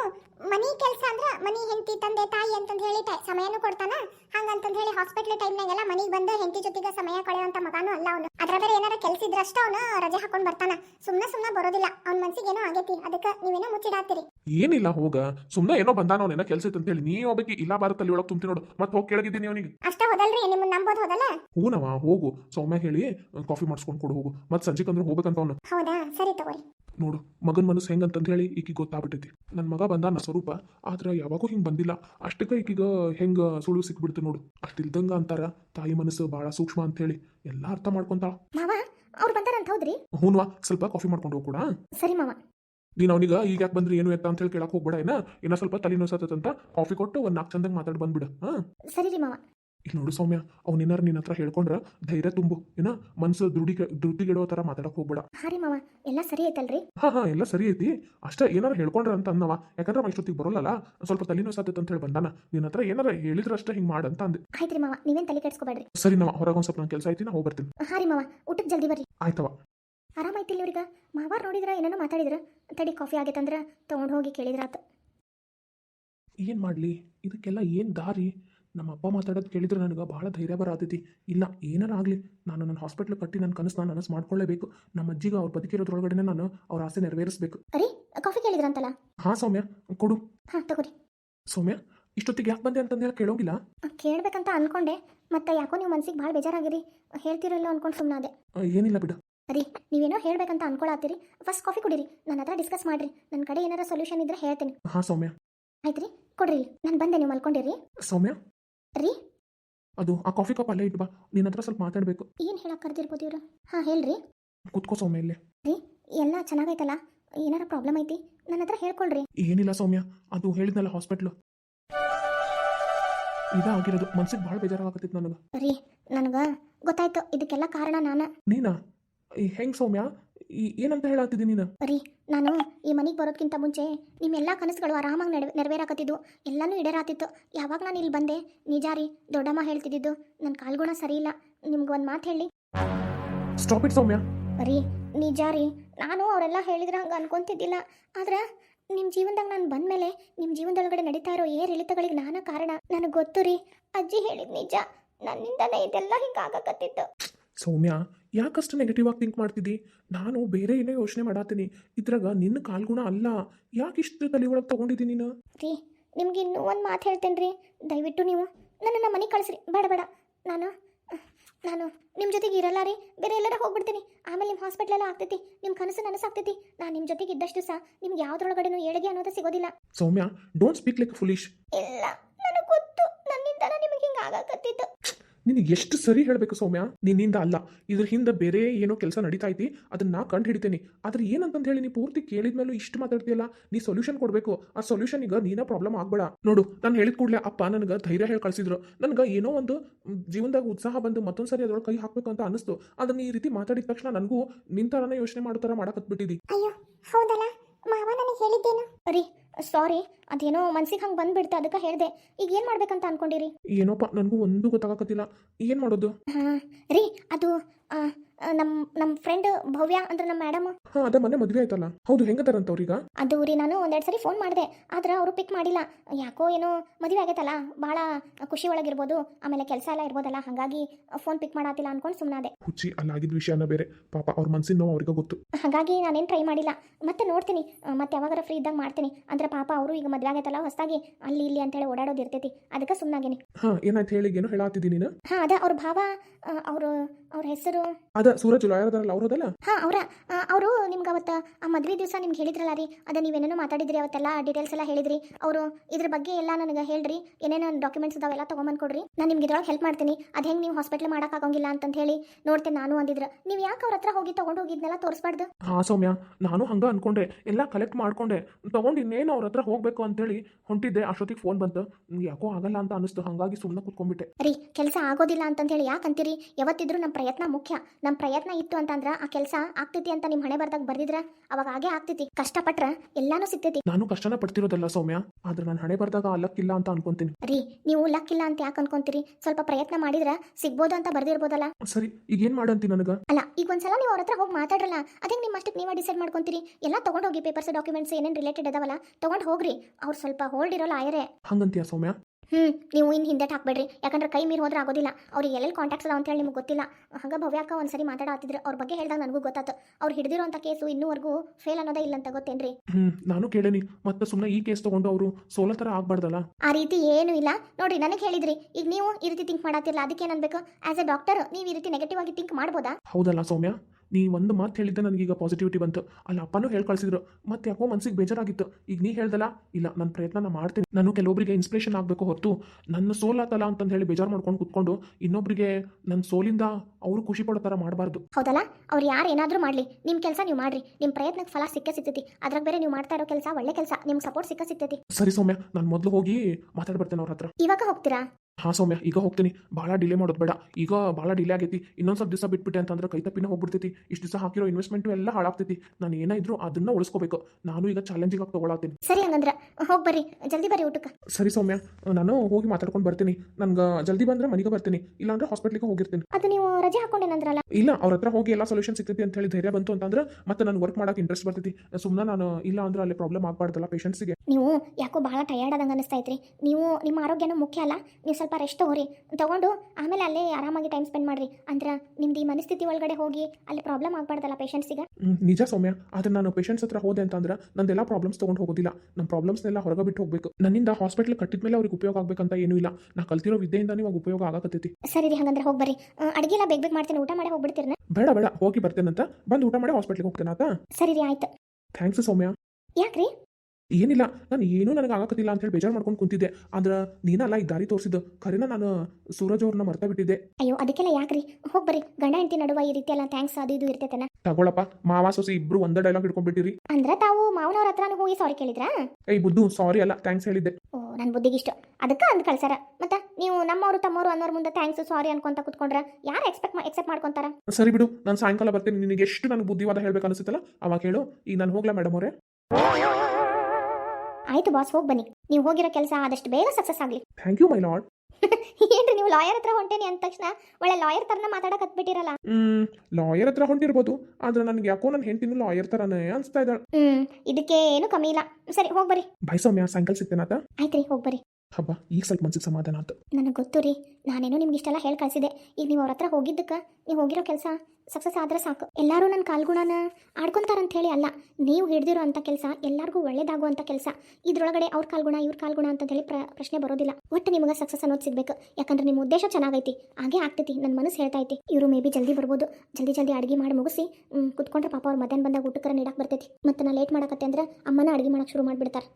ಮನಿ ಕೆಲಸ ಅಂದ್ರೆ ಮನಿ ಹೆಂಡತಿ ತಂದೆ ತಾಯಿ ಅಂತಂದು ಹೇಳಿ ಸಮಯನೂ ಕೊಡ್ತಾನ. ಹಂಗಂತಂದು ಹೇಳಿ ಹಾಸ್ಪಿಟ್ಲ್ ಟೈಮ್ನಾಗೆಲ್ಲ ಮನಿಗೆ ಬಂದು ಹೆಂಡತಿ ಜೊತೆಗೆ ಸಮಯ ಕಳೆಯುವಂತ ಮಗನೂ ಅಲ್ಲ ಅವನು. ಅದರ ಬೇರೆ ಏನಾರ ಕೆಲಸ ಇದ್ರಷ್ಟ ಅವನು ರಜೆ ಹಾಕೊಂಡು ಬರ್ತಾನ. ಸುಮ್ಮನೆ ಸುಮ್ಮನೆ ಬರೋದಿಲ್ಲ. ಅವ್ನ ಮನ್ಸಿಗೆ ಏನೋ ಆಗೈತಿ. ಅದಕ್ಕೆ ನೀವೇನೋ ಮುಚ್ಚಿಡಾತಿರಿ ಏನಿಲ್ಲ ಹೋಗ. ಸುಮ್ಮನೆ ಏನೋ ಬಂದಾನ ಅವನೇನ ಕೆಲಸ ಇತ್ತು ಅಂತ ಹೇಳಿ ನೀ ಒಬ್ಬಕ್ಕೆ ಇಲ್ಲ ಭಾರತಲ್ಲಿ ಒಳಗೆ ತುಂಬಿ ನೋಡು. ಮತ್ತೆ ಹೋಗಿ ಕೇಳಗಿದ್ದೀನಿ ಅವನಿಗೆ. ಅಷ್ಟೇ ಹೋದಲ್ರಿ ನಿಮ್ಮನ್ನ ನಂಬೋದು ಹೋದಲ್ಲ? ಹೂನವ ಹೋಗು. ಸೌಮ್ಯ ಹೇಳಿ ಕಾಫಿ ಮಾಡಿಸ್ಕೊಂಡು ಕೊಡು ಹೋಗು. ಮತ್ತೆ ಸಂಜೆಗೆ ಅಂದ್ರೆ ಹೋಗ್ಬೇಕಂತ ಅವನು. ಹೌದಾ? ಸರಿ ತಗೋರಿ. ನೋಡು ಮಗನ ಮನಸ್ಸು ಹೆಂಗಂತಂದು ಹೇಳಿ ಈಕಿ ಗೊತ್ತಾಗ್ಬಿಟ್ಟೈತಿ. ನನ್ನ ಮಗ ಬಂದಾನ ಸ್ವರೂಪ ಆದ್ರೆ ಯಾವಾಗೂ ಹಿಂಗೆ ಬಂದಿಲ್ಲ. ಅಷ್ಟಕ್ಕೆ ಈಕಿಗ ಹೆಂಗೆ ಸುಳು ಸಿಕ್ಬಿಡ್ತು ನೋಡು. ಅಷ್ಟಿಲ್ದಂಗ ಅಂತಾರ ತಾಯಿ ಮನಸ್ಸು ಭಾಳ ಸೂಕ್ಷ್ಮ ಅಂತ ಹೇಳಿ ಎಲ್ಲ ಅರ್ಥ ಮಾಡ್ಕೊಂತಾಳ. ಮಾವ ಅವ್ರು ಬಂದಾರಂತ ಹೌದ್ರಿ? ಹೂನ್ವಾ ಸ್ವಲ್ಪ ಕಾಫಿ ಮಾಡ್ಕೊಂಡು ಹೋಗ್ಕೂಡ ಸರಿ ಮಾವ. ನೀನು ಅವನಿಗ ಈಗ ಯಾಕೆ ಬಂದ್ರಿ? ಏನು ಎತ್ತ ಅಂತ ಹೇಳಿ ಕೇಳಕ್ ಹೋಗ್ಬೇಡ ಏನ? ಇನ್ನ ಸ್ವಲ್ಪ ತಲೆ ನೋಸತ್ತಂತ ಕಾಫಿ ಕೊಟ್ಟು ಒಂದು ನಾಲ್ಕು ಚಂದಂಗ್ ಮಾತಾಡಿ ಬಂದ್ಬಿಡ ಹಾ? ಸರಿ ರೀ ಮಾವ. ಇಲ್ಲಿ ನೋಡು ಸೌಮ್ಯ ಅವ್ನೇನಾರು ನಿನ್ನ ಹತ್ರ ಹೇಳ್ಕೊಂಡ್ರ ಧೈರ್ಯ ತುಂಬು ಏನ? ಮನ್ಸು ದುಡಿ ದುಡ್ಡಿಗೆಡೋ ತರ ಮಾತಾಡಕ್ ಹೋಗ್ಬೇಡ. ಹರಿ ರೀ ಮಾವ ಎಲ್ಲ ಸರಿ ಐತಲ್ರಿ? ಹಾ ಹಾ ಎಲ್ಲ ಸರಿ ಐತಿ. ಅಷ್ಟೇ ಏನಾರ ಹೇಳ್ಕೊಂಡ್ರ ಅಂತ ಅನ್ನವ ಯಾಕಂದ್ರೆ ಅವ ಬರೋಲ್ಲ ಸ್ವಲ್ಪ ತಲೆನೋ ಸಾಧ್ಯತೆ ಅಂತ ಹೇಳಿ ಬಂದಾನ ನಿನ್ನ ಹತ್ರ ಏನಾರ ಹೇಳಿದ್ರ ಅಷ್ಟೇ ಹಿಂಗ್ ಮಾಡ ಅಂತ ಅಂದೆ. ಆಯ್ತ್ರಿ ಮಾವ ನೀವೇನ್ ತಲೆ ಕೆಡ್ಸ್ಕೊಬೇಡ್ರಿ. ಸರಿ ನಾವ ಹೊರಗೆ ಒಂದು ಸ್ವಲ್ಪ ನನ್ನ ಕೆಲಸ ಐತಿ ನಾ ಹೋಗ್ಬರ್ತೀನಿ ಬರ್ತೀನಿ. ಹಾಂ ರೀ ಮಾವ ಊಟಕ್ಕೆ ಜಲ್ದಿ ಬರ್ರಿ. ಆಯ್ತವ. ಆರಾಮಾಯ್ತಿಲ್ಲ ಇವ್ರಿಗೆ? ಮಾವಾರ್ ನೋಡಿದ್ರೆ ಏನೇನೋ ಮಾತಾಡಿದ್ರ. ತಡಿ ಕಾಫಿ ಆಗೈತಂದ್ರ ತಗೊಂಡು ಹೋಗಿ ಕೇಳಿದ್ರಾತು. ಏನು ಮಾಡಲಿ? ಇದಕ್ಕೆಲ್ಲ ಏನು ದಾರಿ? ನಮ್ಮ ಅಪ್ಪ ಮಾತಾಡೋದು ಕೇಳಿದ್ರೆ ನನಗೆ ಭಾಳ ಧೈರ್ಯ ಬರಾತೈತಿ. ಇಲ್ಲ ಏನಾರ ಆಗಲಿ. ನಾನು ನನ್ನ ಹಾಸ್ಪಿಟ್ಲ್ ಕಟ್ಟಿ ನನ್ನ ಕನಸು ನಾನು ನನಸು ಮಾಡ್ಕೊಳ್ಳೇಬೇಕು ನಮ್ಮ ಅಜ್ಜಿಗೆ ಅವ್ರು ಬದುಕಿರೋದ್ರೊಳಗಡೆ ನಾನು ಅವ್ರ ಆಸೆ ನೆರವೇರಿಸಬೇಕು. ಅರಿ ಕಾಫಿ ಕೇಳಿದ್ರಂತಲ್ಲ? ಹಾಂ ಸೌಮ್ಯ. ಕೊಡು. ಹಾಂ ತಗೋರಿ. ಸೌಮ್ಯ ಇಷ್ಟೊತ್ತಿಗೆ ಯಾಕೆ ಬಂದೆ ಅಂತಂದು ಹೇಳಿ ಕೇಳೋಂಗಿಲ್ಲ? ಕೇಳ್ಬೇಕಂತ ಅನ್ಕೊಂಡೆ. ಮತ್ತೆ ಯಾಕೋ ನೀವು ಮನ್ಸಿಗೆ ಭಾಳ ಬೇಜಾರಾಗಿರಿ. ಹೇಳ್ತಿರಲ್ಲ ಅನ್ಕೊಂಡು ಸುಮ್ಮನಾದೆ ಏನಿಲ್ಲ ಬಿಡು. ರೀ ನೀವೇನೋ ಹೇಳ್ಬೇಕಂತ ಅನ್ಕೊಳತ್ತೀರಿ ಫಸ್ಟ್ ಕಾಫಿ ಕುಡೀರಿ. ನನ್ನ ಹತ್ರ ಡಿಸ್ಕಸ್ ಮಾಡ್ರಿ. ನನ್ನ ಕಡೆ ಏನಾರ ಸೊಲ್ಯೂಷನ್ ಇದ್ರೆ ಹೇಳ್ತೀನಿ. ಹಾ ಸೌಮ್ಯ. ಆಯ್ತು ರೀ ಕೊಡ್ರಿ. ನಾನು ಬಂದೆ ನೀವು ಮಲ್ಕೊಂಡಿರಿ. ಸೌಮ್ಯ? ರೀ? ಅದು ಆ ಕಾಫಿ ಕಪ್ ಅಲ್ಲೇ ಇಟ್ಟು ಬಾ ನಿನ್ನ ಹತ್ರ ಸ್ವಲ್ಪ ಮಾತಾಡಬೇಕು. ಏನು ಹೇಳಕ್ಕೆ ಕರೆದಿರ್ಬೋದು ಇವ್ರು? ಹಾಂ ಹೇಳ್ರಿ. ಕುತ್ಕೋ ಸೌಮ್ಯ ಇಲ್ಲೇ. ರೀ ಎಲ್ಲ ಚೆನ್ನಾಗೈತಲ್ಲ? ಏನಾರ ಪ್ರಾಬ್ಲಮ್ ಐತಿ? ನನ್ನ ಹತ್ರ ಹೇಳ್ಕೊಳ್ರಿ. ಏನಿಲ್ಲ ಸೌಮ್ಯ. ಅದು ಹೇಳಿದ್ನಲ್ಲ ಹಾಸ್ಪಿಟ್ಲು ಇದಾಗಿರೋದು. ಮನ್ಸಿಗೆ ಭಾಳ ಬೇಜಾರಾಗತ್ತಿತ್ತು ನನಗೆ. ರೀ ನನಗೆ ಗೊತ್ತಾಯ್ತು. ಇದಕ್ಕೆಲ್ಲ ಕಾರಣ ನಾನು. ನೀನಾ? ಹೆಂಗೆ ಸೌಮ್ಯ? ಏನಂತ ಹೇಳಾತಿದ್ದಿ ನೀನು? ರೀ ನಾನು ಈ ಮನೆಗೆ ಬರೋದಕ್ಕಿಂತ ಮುಂಚೆ ನಿಮ್ಮೆಲ್ಲ ಕನಸುಗಳು ಆರಾಮಾಗಿ ನೆರವೇ ನೆರವೇರಾಕತ್ತಿದ್ದು ಎಲ್ಲನೂ ಈಡೇರಾತಿತ್ತು. ಯಾವಾಗ ನಾನು ಇಲ್ಲಿ ಬಂದೆ? ನಿಜ ರೀ ದೊಡ್ಡಮ್ಮ ಹೇಳ್ತಿದ್ದಿದ್ದು. ನನ್ನ ಕಾಲ್ಗುಣ ಸರಿ ಇಲ್ಲ ನಿಮ್ಗೆ ಒಂದು ಮಾತು ಹೇಳಿ. Stop it Soumya. ರೀ ನಿಜ ರೀ ನಾನು ಅವರೆಲ್ಲ ಹೇಳಿದ್ರೆ ಹಂಗೆ ಅನ್ಕೊಂತಿದ್ದಿಲ್ಲ. ಆದ್ರೆ ನಿಮ್ಮ ಜೀವನದಾಗ ನಾನು ಬಂದಮೇಲೆ ನಿಮ್ಮ ಜೀವನದೊಳಗಡೆ ನಡೀತಾ ಇರೋ ಏರ್ ಇಳಿತಗಳಿಗೆ ನಾನು ಕಾರಣ? ನನಗೆ ಗೊತ್ತು ರೀ. ಅಜ್ಜಿ ಹೇಳಿದ ನಿಜ. ನನ್ನಿಂದನೇ ಇದೆಲ್ಲ ಹಿಂಗೆ ಆಗಕತ್ತಿತ್ತು ಸೌಮ್ಯ ಯಾಕಷ್ಟು ನೆಗೆಟಿವ್ ಆಗಿ ಥಿಂಕ್ ಮಾಡ್ತಿದ್ದಿ? ನಾನು ಬೇರೆ ಏನೋ ಯೋಚನೆ ಮಾಡಾತೀನಿ. ಇದ್ರಾಗ ನಿನ್ನ ಕಾಲ್ಗುಣ ಅಲ್ಲ. ಯಾಕೆ ಇಷ್ಟು ತಲೆ ಒಳಗೆ ತೊಗೊಂಡಿದ್ದೀನಿ ನೀನು? ರೀ ನಿಮ್ಗೆ ಇನ್ನೂ ಒಂದು ಮಾತು ಹೇಳ್ತೇನೆ ರೀ ದಯವಿಟ್ಟು ನೀವು ನನ್ನನ್ನು ಮನೆಗೆ ಕಳಿಸ್ರಿ. ಬೇಡ ಬೇಡ. ನಾನು ನಾನು ನಿಮ್ಮ ಜೊತೆಗೆ ಇರಲ್ಲ ರೀ. ಬೇರೆ ಎಲ್ಲರ ಹೋಗ್ಬಿಡ್ತೀನಿ. ಆಮೇಲೆ ನಿಮ್ಮ ಹಾಸ್ಪಿಟ್ಲೆಲ್ಲ ಆಗ್ತೈತಿ. ನಿಮ್ಮ ಕನಸು ನನಸಾಗ್ತೈತಿ ನಾನು ನಿಮ್ಮ ಜೊತೆಗೆ ಇದ್ದಷ್ಟು ಸಹ ನಿಮ್ಗೆ ಯಾವ್ದ್ರೊಳಗಡೆನೂ ಏಳಿಗೆ ಅನ್ನೋದು ಸಿಗೋದಿಲ್ಲ. Soumya don't speak like foolish ಇಲ್ಲ. ನನಗೆ ಗೊತ್ತು. ನನ್ನಿಂದ ನಿಮಗೆ ಹಿಂಗೆ ಆಗಾಕತ್ತಿದ್ದು. ನಿನಗೆ ಎಷ್ಟು ಸರಿ ಹೇಳಬೇಕು ಸೌಮ್ಯ? ನಿನ್ನಿಂದ ಅಲ್ಲ. ಇದ್ರ ಹಿಂದೆ ಬೇರೆ ಏನೋ ಕೆಲಸ ನಡೀತಾ ಐತಿ ಅದನ್ನ ನಾ ಕಂಡು ಹಿಡಿತೇನೆ ಆದ್ರೆ ಏನಂತಂತ ಹೇಳಿ ನೀ ಪೂರ್ತಿ ಕೇಳಿದ್ಮೇಲೆ ಇಷ್ಟು ಮಾತಾಡ್ತೀಯಲ್ಲ ನೀ ಸೊಲ್ಯೂಷನ್ ಕೊಡಬೇಕು. ಆ ಸೊಲ್ಯೂಷನ್ ಈಗ ನೀನ ಪ್ರಾಬ್ಲಮ್ ಆಗ್ಬೇಡ. ನೋಡು ನಾನು ಹೇಳಿದ ಕೂಡಲೇ ಅಪ್ಪ ನನಗೆ ಧೈರ್ಯ ಹೇಳಿ ಕಳಿಸಿದ್ರು. ನನಗೆ ಏನೋ ಒಂದು ಜೀವನದಾಗ ಉತ್ಸಾಹ ಬಂದು ಮತ್ತೊಂದು ಸರಿ ಅದ್ರೊಳಗೆ ಕೈ ಹಾಕ್ಬೇಕು ಅಂತ ಅನಿಸ್ತು ಅದನ್ನ ಈ ರೀತಿ ಮಾತಾಡಿದ ತಕ್ಷಣ ನನಗೂ ನಿಂತರನ ಯೋಚನೆ ಮಾಡೋ ಥರ ಮಾಡಕತ್ಬಿಟ್ಟಿದ್ದಿ ಅಯ್ಯೋ ಹೌದಲ್ಲ? ಮಾವ ನನಗೆ ಹೇಳಿದ್ದೇನು? ರೀ ಸಾರಿ ಅದೇನೋ ಮನ್ಸಿಗೆ ಹಂಗೆ ಬಂದ್ಬಿಡ್ತು ಅದಕ್ಕೆ ಹೇಳಿದೆ. ಈಗ ಏನು ಮಾಡ್ಬೇಕಂತ ಅನ್ಕೊಂಡಿರಿ? ಏನೋಪ್ಪ ನನಗೂ ಒಂದು ಗೊತ್ತಾಗಕತ್ತಿಲ್ಲ. ಏನು ಮಾಡೋದು? ಹಾಂ ರೀ ಅದು ನಮ್ಮ ನಮ್ಮ ಫ್ರೆಂಡ್ ಭವ್ಯ ಅಂದ್ರೆ ನಮ್ಮ ಮೇಡಮ್ ಹಾ ಅದ ಮೊನ್ನೆ ಮದುವೆ ಆಯ್ತಲ್ಲ. ಹೌದು ಹೆಂಗದಾರಂತ ಅವ್ರೀಗ? ಅದು ರೀ ನಾನು ಒಂದೆರಡು ಸರಿ ಫೋನ್ ಮಾಡಿದೆ. ಆದ್ರೆ ಅವರು ಪಿಕ್ ಮಾಡಿಲ್ಲ. ಯಾಕೋ ಏನೋ ಮದುವೆ ಆಗೈತಲ್ಲ ಭಾಳ ಖುಷಿ ಒಳಗಿರ್ಬೋದು ಆಮೇಲೆ ಕೆಲಸ ಎಲ್ಲ ಇರ್ಬೋದಲ್ಲ ಹಾಗಾಗಿ ಫೋನ್ ಪಿಕ್ ಮಾಡಾತಿಲ್ಲ ಅನ್ಕೊಂಡು ಸುಮ್ಮನಾದೆ ಹುಚ್ಚಿ ಅಲ್ಲಾಗಿದ್ದ ವಿಷಯನ ಬೇರೆ. ಪಾಪ ಅವ್ರ ಮನ್ಸಿನ ನೋವು ಅವ್ರಿಗೆ ಗೊತ್ತು. ಹಾಗಾಗಿ ನಾನೇನು ಟ್ರೈ ಮಾಡಿಲ್ಲ. ಮತ್ತೆ ನೋಡ್ತೀನಿ. ಆ, ಮತ್ತೆ ಯಾವಾಗಾರ ಫ್ರೀ ಇದ್ದಾಗ ಮಾಡ್ತೀನಿ. ಅಂದ್ರೆ ಪಾಪ ಅವರು ಈಗ ಮದುವೆ ಆಗೈತಲ್ಲ ಹೊಸದಾಗಿ ಅಲ್ಲಿ ಇಲ್ಲಿ ಅಂತ ಹೇಳಿ ಓಡಾಡೋದು ಇರ್ತೈತಿ. ಅದಕ್ಕೆ ಸುಮ್ಮನಾಗೇನಿ ಹಾ ಏನಾಯ್ತು ಹೇಳಿ ಏನೋ ಹೇಳಾತಿದ್ದೀನಿ ನೀನು? ಹಾಂ ಅದ ಅವ್ರ ಭಾವ ಅವರು ಅವ್ರ ಹೆಸರು. ಅದ ಸೂರಜ್ ಲಾಯರ್ ಅದಾರಲ್ಲ ಅವ್ರದಲ್ಲ ಹಾ ಅವರ. ಅವರು ನಿಮ್ಗೆ ಅವತ್ತು ಆ ಮದ್ವೆ ದಿವಸ ನಿಮ್ಗೆ ಹೇಳಿದ್ರಲ್ಲ ರೀ ಅದ ನೀವೇನೇನೋ ಮಾತಾಡಿದ್ರಿ ಅವತ್ತೆಲ್ಲ ಡೀಟೇಲ್ಸ್ ಎಲ್ಲ ಹೇಳಿದ್ರಿ. ಅವರು ಇದ್ರ ಬಗ್ಗೆ ಎಲ್ಲ ನನಗೆ ಹೇಳ್ರಿ ಏನೇನೋ ಡಾಕ್ಯುಮೆಂಟ್ಸ್ ಅದಾವೆಲ್ಲ ತೊಗೊಂಬಂದು ಕೊಡ್ರಿ. ನಾನು ನಿಮ್ಗೆ ಇದ್ರೊಳಗೆ ಹೆಲ್ಪ್ ಮಾಡ್ತೀನಿ. ಅದು ಹೆಂಗೆ ನೀವು ಹಾಸ್ಪಿಟ್ಲ್ ಮಾಡೋಕ್ಕಾಗಂಗಿಲ್ಲ ಅಂತ ಹೇಳಿ ನೋಡ್ತೇನೆ ನಾನು ಅಂದಿದ್ರು. ನೀವು ಯಾಕೆ ಅವ್ರ ಹತ್ರ ಹೋಗಿ ತೊಗೊಂಡು ಹೋಗಿದ್ನೆಲ್ಲ ತೋರಿಸ್ಬಾರ್ದು? ಹಾ ಸೌಮ್ಯ ನಾನು ಹಂಗ ಅನ್ಕೊಂಡೆ. ಎಲ್ಲ ಕಲೆಕ್ಟ್ ಮಾಡ್ಕೊಂಡೆ. ತಗೊಂಡು ಇನ್ನೇನು ಅವ್ರ ಹತ್ರ ಹೋಗ್ಬೇಕು ಅಂತೇಳಿ ಹೊಂಟಿದ್ದೆ ಅಷ್ಟೊತ್ತಿಗೆ ಫೋನ್ ಬಂತು. ಯಾಕೋ ಆಗಲ್ಲ ಅಂತ ಅನಿಸ್ತು ಹಂಗಾಗಿ ಸುಮ್ಮನೆ ಕೂತ್ಕೊಂಡ್ಬಿಟ್ಟೆ. ರೀ ಕೆಲಸ ಆಗೋದಿಲ್ಲ ಅಂತಂತ ಹೇಳಿ ಯಾಕಂತೀರಿ ಯಾವತ್ತಿದ್ರೂ ನಮ್ಮ ಪ್ರಯತ್ನ ಮುಖ್ಯ. ನಮ್ಮ ಪ್ರಯತ್ನ ಇತ್ತು ಅಂತಂದ್ರ ಆ ಕೆಲಸ ಆಗ್ತೈತಿ ಅಂತ ನಿಮ್ಮ ಹಣೆ ಬರ್ದಾಗ ಬರ್ದಿದ್ರ ಅವಾಗ ಹಾಗೆ ಆಗ್ತೈತಿ. ಕಷ್ಟಪಟ್ರ ಎಲ್ಲಾನು ಸಿಗ್ತೈತಿ. ನಾನು ಕಷ್ಟನ ಪಡ್ತಿರೋದಲ್ಲ ಸೌಮ್ಯ ಆದ್ರೆ ನಾನು ಹಣೆ ಬರ್ದಾಗ ಇಲ್ಲ ಅಂತ ಅನ್ಕೊಂತೀನಿ. ರೀ ನೀವು ಲಕ್ ಇಲ್ಲ ಅಂತ ಯಾಕೆ ಅನ್ಕೊಂತೀರಿ? ಸ್ವಲ್ಪ ಪ್ರಯತ್ನ ಮಾಡಿದ್ರೆ ಸಿಗ್ಬೋದು ಅಂತ ಬರ್ದಿರ್ಬೋದಲ್ಲ? ಸರಿ ಈಗ ಏನ್ ಮಾಡಂತಿ ನನಗ? ಅಲ್ಲ ಈಗ ಒಂದ್ಸಲ ನೀವು ಅವ್ರ ಹತ್ರ ಹೋಗಿ ಮಾತಾಡ್ರಲ್ಲ ಅದೇ ನಿಮ್ಮ ಅಷ್ಟಕ್ಕೆ ನೀವೇ ಡಿಸೈಡ್ ಮಾಡ್ಕೊಂತೀರಿ? ಎಲ್ಲ ತಗೊಂಡು ಹೋಗಿ ಪೇಪರ್ಸ್ ಡಾಕ್ಯುಮೆಂಟ್ಸ್ ಏನೇನು ರಿಲೇಟೆಡ್ ಅದಾವಲ್ಲ ತಗೊಂಡ್ ಹೋಗ್ರಿ. ಅವ್ರು ಸ್ವಲ್ಪ ಹೋಲ್ಡ್ ಇರೋಲ್ಲ ಆಯರೇ. ಹಂಗಂತೀಯ ಸೌಮ್ಯ? ಹ್ಞೂ ನೀವು ಇನ್ನು ಹಿಂದೆ ಹಾಕ್ಬೇಡ್ರಿ ಯಾಕಂದ್ರೆ ಕೈ ಮೀರಿ ಹೋದ್ರೆ ಆಗೋದಿಲ್ಲ. ಅವ್ರಿಗೆ ಎಲ್ಲೆಲ್ಲಿ ಕಾಂಟ್ಯಾಕ್ಟ್ಸ್ ಅದಾವ ಅಂತೇಳಿ ನಿಮ್ಗೆ ಗೊತ್ತಿಲ್ಲ. ಹಂಗ ಭವ್ಯಾಕ ಒಂದು ಸರಿ ಮಾತಾಡತ್ತಿದ್ರು ಅವ್ರ ಬಗ್ಗೆ ಹೇಳಿದಾಗ ನನಗೂ ಗೊತ್ತಾತು. ಅವ್ರು ಹಿಡಿದಿರೋಂಥ ಕೇಸು ಇನ್ನೂವರೆಗೂ ಫೇಲ್ ಅನ್ನೋದೇ ಇಲ್ಲ ಅಂತ ಗೊತ್ತೇನ್ರಿ? ಹ್ಞೂ ನಾನು ಕೇಳೇನಿ. ಮತ್ತೆ ಸುಮ್ಮನೆ ಈ ಕೇಸ್ ತಗೊಂಡು ಅವರು ಸೋಲೋ ಥರ ಆಗ್ಬಾರ್ದಲ್ಲ? ಆ ರೀತಿ ಏನೂ ಇಲ್ಲ. ನೋಡ್ರಿ ನನಗೆ ಹೇಳಿದ್ರಿ. ಈಗ ನೀವು ಈ ರೀತಿ ಥಿಂಕ್ ಮಾಡತ್ತಿರಲ್ಲ ಅದಕ್ಕೆ ಏನನ್ಬೇಕು ಆಸ್ ಎ ಡಾಕ್ಟರ್ ನೀವು ಈ ರೀತಿ ನೆಗೆಟಿವ್ ಆಗಿ ಥಿಂಕ್ ಮಾಡ್ಬೋದಾ? ಹೌದಲ್ಲ ಸೌಮ್ಯ? ನೀ ಒಂದು ಮಾತು ಹೇಳಿದ್ದೆ ನನಗೀಗ ಪಾಸಿಟಿವಿಟಿ ಬಂತು. ಅಲ್ಲಿ ಅಪ್ಪನೂ ಹೇಳಿ ಕಳಿಸಿದ್ರು. ಮತ್ತೆ ಯಾಕೋ ಮನ್ಸಿಗೆ ಬೇಜಾರಾಗಿತ್ತು. ಈಗ ನೀ ಹೇಳ್ದಲ್ಲ? ಇಲ್ಲ ನನ್ನ ಪ್ರಯತ್ನ ನಾನು ಮಾಡ್ತೀನಿ. ನಾನು ಕೆಲವೊಬ್ಬರಿಗೆ ಇನ್ಸ್ಪಿರೇಷನ್ ಆಗಬೇಕು ಹೊರತು. ನನ್ನ ಸೋಲಾತಲ್ಲ ಅಂತಂದು ಹೇಳಿ ಬೇಜಾರು ಮಾಡ್ಕೊಂಡು ಕುತ್ಕೊಂಡು ಇನ್ನೊಬ್ಬರಿಗೆ ನನ್ನ ಸೋಲಿಂದ ಅವರು ಖುಷಿ ಪಡೋ ಥರ ಮಾಡಬಾರ್ದು. ಹೌದಲ್ಲ? ಅವ್ರು ಯಾರು ಏನಾದರೂ ಮಾಡಲಿ. ನಿಮ್ಮ ಕೆಲಸ ನೀವು ಮಾಡ್ರಿ. ನಿಮ್ಮ ಪ್ರಯತ್ನಕ್ಕೆ ಫಲ ಸಿಕ್ಕೇ ಸಿಗ್ತೈತಿ. ಅದ್ರಾಗ ಬೇರೆ ನೀವು ಮಾಡ್ತಾ ಇರೋ ಕೆಲಸ ಒಳ್ಳೆ ಕೆಲಸ. ನಿಮ್ಗೆ ಸಪೋರ್ಟ್ ಸಿಕ್ಕ ಸಿಗ್ತೈತಿ. ಸರಿ ಸೌಮ್ಯ ನಾನು ಮೊದಲು ಹೋಗಿ ಮಾತಾಡ್ಬಿಡ್ತೇನೆ ಅವ್ರ ಹತ್ರ. ಇವಾಗ ಹೋಗ್ತೀರಾ? ಹಾಂ ಸೌಮ್ಯ ಈಗ ಹೋಗ್ತೀನಿ. ಭಾಳ ಡಿಲೇ ಮಾಡೋದು ಬೇಡ. ಈಗ ಭಾಳ ಡಿಲೇ ಆಗೈತಿ. ಇನ್ನೊಂದು ಸ್ವಲ್ಪ ದಿವಸ ಬಿಟ್ಬಿಟ್ಟೆ ಅಂತಂದ್ರೆ ಕೈ ತಪ್ಪಿನ ಹೋಗ್ಬಿಡ್ತೈತಿ. ಇಷ್ಟು ದಿವಸ ಹಾಕಿರೋ ಇನ್ವೆಸ್ಟ್ಮೆಂಟು ಎಲ್ಲ ಹಾಳಾಗ್ತೈತಿ. ನಾನು ಏನೇ ಇದ್ರು ಅದನ್ನ ಉಳಿಸ್ಕೋಬೇಕು. ನಾನು ಈಗ ಚಾಲೆಂಜಿಗೆ ಆಗಿ ತೊಗೊಳತ್ತೀನಿ ಸರಿ ಹಂಗಂದ್ರೆ ಹೋಗಿ ಬರ್ರಿ. ಜಲ್ದಿ ಬರ್ರಿ ಊಟಕ್ಕೆ. ಸರಿ ಸೌಮ್ಯ ನಾನು ಹೋಗಿ ಮಾತಾಡ್ಕೊಂಡು ಬರ್ತೀನಿ. ನನ್ಗೆ ಜಲ್ದಿ ಬಂದ್ರೆ ಮನೆಗೆ ಬರ್ತೀನಿ. ಇಲ್ಲಾಂದ್ರೆ ಹಾಸ್ಪಿಟ್ಲಿಗೆ ಹೋಗಿರ್ತೀನಿ. ಅದು ನೀವು ರಜೆ ಹಾಕೊಂಡೇನಂದ್ರಲ್ಲ? ಇಲ್ಲ ಅವ್ರ ಹತ್ರ ಹೋಗಿ ಎಲ್ಲ ಸೊಲ್ಯೂಷನ್ ಸಿಗ್ತೈತಿ ಅಂತ ಹೇಳಿ ಧೈರ್ಯ ಬಂತು ಅಂತಂದ್ರೆ ಮತ್ತೆ ನಾನು ವರ್ಕ್ ಮಾಡಕ್ಕೆ ಇಂಟ್ರೆಸ್ಟ್ ಬರ್ತೈತಿ. ಸುಮ್ಮನೆ ನಾನು ಇಲ್ಲ ಅಂದ್ರೆ ಅಲ್ಲಿ ಪ್ರಾಬ್ಲಮ್ ಆಗಬಾರ್ದಲ್ಲ ಪೇಷಂಟ್ಸಿಗೆ ನೀವು ಯಾಕೋ ಭಾಳ ಟಯರ್ಡ್ ಆದಂಗೆ ಅನಿಸ್ತಾ ಐತ್ರಿ ನೀವು ನಿಮ್ಮ ಆರೋಗ್ಯನೂ ಮುಖ್ಯ ಅಲ್ಲ. ನೀವು ಸ್ವಲ್ಪ ರೆಸ್ಟ್ ತಗೋರಿ. ತೊಗೊಂಡು ಆಮೇಲೆ ಅಲ್ಲೇ ಆರಾಮಾಗಿ ಟೈಮ್ ಸ್ಪೆಂಡ್ ಮಾಡ್ರಿ. ಅಂದ್ರೆ ನಿಮ್ದು ಈ ಮನಸ್ಥಿತಿ ಒಳಗಡೆ ಹೋಗಿ ಅಲ್ಲಿ ಪ್ರಾಬ್ಲಮ್ ಆಗಬಾರ್ದಲ್ಲ ಪೇಷಂಟ್ಸಿಗೆ ನಿಜ ಸೌಮ್ಯ. ಆದ್ರೆ ನಾನು ಪೇಷಂಟ್ಸ್ ಹತ್ರ ಹೋದೆ ಅಂತಂದ್ರೆ ನಂದೆಲ್ಲ ಪ್ರಾಬ್ಲಮ್ಸ್ ತೊಗೊಂಡು ಹೋಗೋದಿಲ್ಲ. ನಮ್ಮ ಪ್ರಾಬ್ಲಮ್ಸ್ನೆಲ್ಲ ಹೊರಗೆ ಬಿಟ್ಟು ಹೋಗಬೇಕು. ನನ್ನಿಂದ ಹಾಸ್ಪಿಟಲ್ ಕಟ್ಟಿದ ಮೇಲೆ ಅವ್ರಿಗೆ ಉಪಯೋಗ ಆಗಬೇಕಂತ ಏನೂ ಇಲ್ಲ. ನಾ ಕಲ್ತಿರೋ ವಿದ್ಯೆಯಿಂದ ಇವಾಗ ಉಪಯೋಗ ಆಗಕತ್ತೈತಿ. ಸರಿ ರೀ ಹಂಗಂದ್ರೆ ಹೋಗಿ ಬರ್ರಿ. ಅಡಿಗೆ ಎಲ್ಲ ಬೇಗ ಬೇಗ ಮಾಡ್ತೀನಿ. ಊಟ ಮಾಡಿ ಹೋಗ್ಬಿಡ್ತೀರ ಬೇಡ ಬೇಡ. ಹೋಗಿ ಬರ್ತೇನಂತ. ಬಂದು ಊಟ ಮಾಡಿ ಹಾಸ್ಪಿಟ್ಲಿಗೆ ಹೋಗ್ತೇನೆ ಆತ ಸರಿ ರೀ ಆಯ್ತು. ಥ್ಯಾಂಕ್ಸ್ ಸೌಮ್ಯ. ಯಾಕ್ರಿ? ಏನಿಲ್ಲ ನಾನು ಏನೂ ನನಗೆ ಆಗಕತ್ತಿಲ್ಲ ಅಂತ ಹೇಳಿ ಬೇಜಾರು ಮಾಡ್ಕೊಂಡು ಕುಂತಿದ್ದೆ. ಆದ್ರೆ ನೀನಲ್ಲ ಈ ದಾರಿ ತೋರಿಸಿದ್ದು ಖರೇನ ನಾನು ಸೂರಜ್ ಅವ್ರನ್ನ ಮರ್ತಾ ಬಿಟ್ಟಿದ್ದೆ. ಅಯ್ಯೋ ಅದಕ್ಕೆಲ್ಲ ಯಾಕ್ರಿ? ಹೋಗ್ಬರಿ ಬರ್ರಿ ಗಂಡ ಹೆಂಡತಿ ನಡುವ ಈ ರೀತಿ ಎಲ್ಲ ಥ್ಯಾಂಕ್ಸ್ ಅದು ಇದು ಇರ್ತೈತೆನ? ತಗೊಳಪ್ಪ ಮಾವ ಸೊಸಿ ಇಬ್ರು ಒಂದೇ ಡೈಲಾಗ್ ಹಿಡ್ಕೊಂಡ್ಬಿಟ್ಟಿರಿ. ಅಂದ್ರೆ ತಾವು ಮಾವನವ್ರ ಹತ್ರನೂ ಹೋಗಿ ಸಾರಿ ಕೇಳಿದ್ರಾ? ಏಯ್ ಬುದ್ದು ಸಾರಿ ಅಲ್ಲ ಥ್ಯಾಂಕ್ಸ್ ಹೇಳಿದ್ದೆ. ಓ ನನ್ನ ಬುದ್ಧಿಗಿಷ್ಟು ಅದಕ್ಕೆ ಅಂದ್ ಕಳ್ಸಾರ ಮತ್ತೆ ನೀವು ನಮ್ಮವರು ತಮ್ಮವರು ಅನ್ನೋರ್ ಮುಂದೆ ಥ್ಯಾಂಕ್ಸ್ ಸಾರಿ ಅನ್ಕೊಂತ ಕುತ್ಕೊಂಡ್ರ ಯಾರು ಎಕ್ಸ್ಪೆಕ್ಟ್ ಎಕ್ಸೆಪ್ಟ್ ಮಾಡ್ಕೊಂತಾರ? ಸರಿ ಬಿಡು ನಾನು ಸಾಯಂಕಾಲ ಬರ್ತೀನಿ. ನಿನಗೆ ಎಷ್ಟು ನನಗೆ ಬುದ್ಧಿವಾದ ಹೇಳ್ಬೇಕು ಅನಿಸುತ್ತಲ್ಲ ಅವಾಗ ಹೇಳು. ಈಗ ನಾನು ಹೋಗ್ಲಾ ಮೇಡಮ್ ಅವರೇ? ಆಯ್ತು ಬಾಸ್ ಹೋಗಿ ಬನ್ನಿ. ನೀವು ಹೋಗಿರೋ ಕೆಲಸ ಆದಷ್ಟು ಬೇಗ ಸಕ್ಸಸ್ ಆಗಲಿ. ಥ್ಯಾಂಕ್ ಯು ಮೈ ಲಾರ್ಡ್ ಏನ್ರಿ ನೀವು ಲಾಯರ್ ಹತ್ರ ಹೊಂಟೇನಿ ಅಂದ ತಕ್ಷಣ? ಒಳ್ಳೆ ಲಾಯರ್ ತರನ ಮಾತಾಡಕ್ ಹತ್ಬಿಟ್ಟಿರಲ್ಲ. ಹ್ಮ್ ಲಾಯರ್ ಹತ್ರ ಹೊಂಟಿರ್ಬೋದು. ಆದ್ರೆ ನನಗೆ ಯಾಕೋ ನನ್ನ ಹೆಂಡತಿನೂ ಲಾಯರ್ ತರನೇ ಅನ್ಸ್ತಾ ಇದ್ದಾಳೆ. ಹ್ಮ್ ಇದಕ್ಕೆ ಏನು ಕಮ್ಮಿ ಇಲ್ಲ. ಸರಿ ಹೋಗ್ಬರಿ ಬೈ ಸೌಮ್ಯ ಸಾಯಂಕಾಲ ಸಿಗ್ತೇನಾತ? ಆಯ್ತ್ರಿ ಹೋಗ್ಬರಿ ಹಬ್ಬ, ಈಗ ಸ್ವಲ್ಪ ಮನ್ಸಿಗೆ ಸಮಾಧಾನ ಆತು. ನನಗೆ ಗೊತ್ತು ರೀ, ನಾನೇನು ನಿಮ್ಗೆ ಇಷ್ಟೆಲ್ಲ ಹೇಳಿ ಕಳಿಸಿದೆ. ಈಗ ನೀವು ಅವ್ರ ಹತ್ರ ಹೋಗಿದ್ದಕ್ಕೆ, ನೀವು ಹೋಗಿರೋ ಕೆಲಸ ಸಕ್ಸಸ್ ಆದ್ರೆ ಸಾಕು. ಎಲ್ಲರೂ ನನ್ನ ಕಾಲ್ಗುಣನ ಆಡ್ಕೊಂತಾರಂತ ಹೇಳಿ ಅಲ್ಲ, ನೀವು ಹಿಡ್ದಿರೋ ಅಂತ ಕೆಲಸ, ಎಲ್ಲರಿಗೂ ಒಳ್ಳೇದಾಗುವಂಥ ಕೆಲಸ, ಇದ್ರೊಳಗಡೆ ಅವ್ರ ಕಾಲ್ಗುಣ, ಇವ್ರ ಕಾಲ್ಗುಣ ಅಂತ ಹೇಳಿ ಪ್ರ, ಪ್ರಶ್ನೆ ಬರೋದಿಲ್ಲ. ಒಟ್ಟು ನಿಮಗೆ ಸಕ್ಸಸ್ ಅನ್ನೋದು ಸಿಗ್ಬೇಕು. ಯಾಕಂದ್ರೆ ನಿಮ್ಮ ಉದ್ದೇಶ ಚೆನ್ನಾಗೈತಿ, ಹಾಗೆ ಆಗ್ತೈತಿ ನನ್ನ ಮನಸ್ಸು ಹೇಳ್ತಾ ಐತಿ. ಇವರು ಮೇ ಬಿ ಜಲ್ದಿ ಬರ್ಬೋದು, ಜಲ್ದಿ ಜಲ್ದಿ ಅಡುಗೆ ಮಾಡಿ ಮುಗಿಸಿ ಕುತ್ಕೊಂಡ್ರೆ ಪಾಪ ಅವ್ರು ಮಧ್ಯಾಹ್ನ ಬಂದಾಗ ಊಟಕ್ಕರ ನೀಡಕ್ಕೆ ಬರ್ತೈತಿ. ಮತ್ತೆ ನಾ ಲೇಟ್ ಮಾಡಕತ್ತೆ ಅಂದ್ರೆ ಅಮ್ಮನ ಅಡುಗೆ ಮಾಡಕ್ಕೆ ಶುರು ಮಾಡಿಬಿಡ್ತಾರೆ.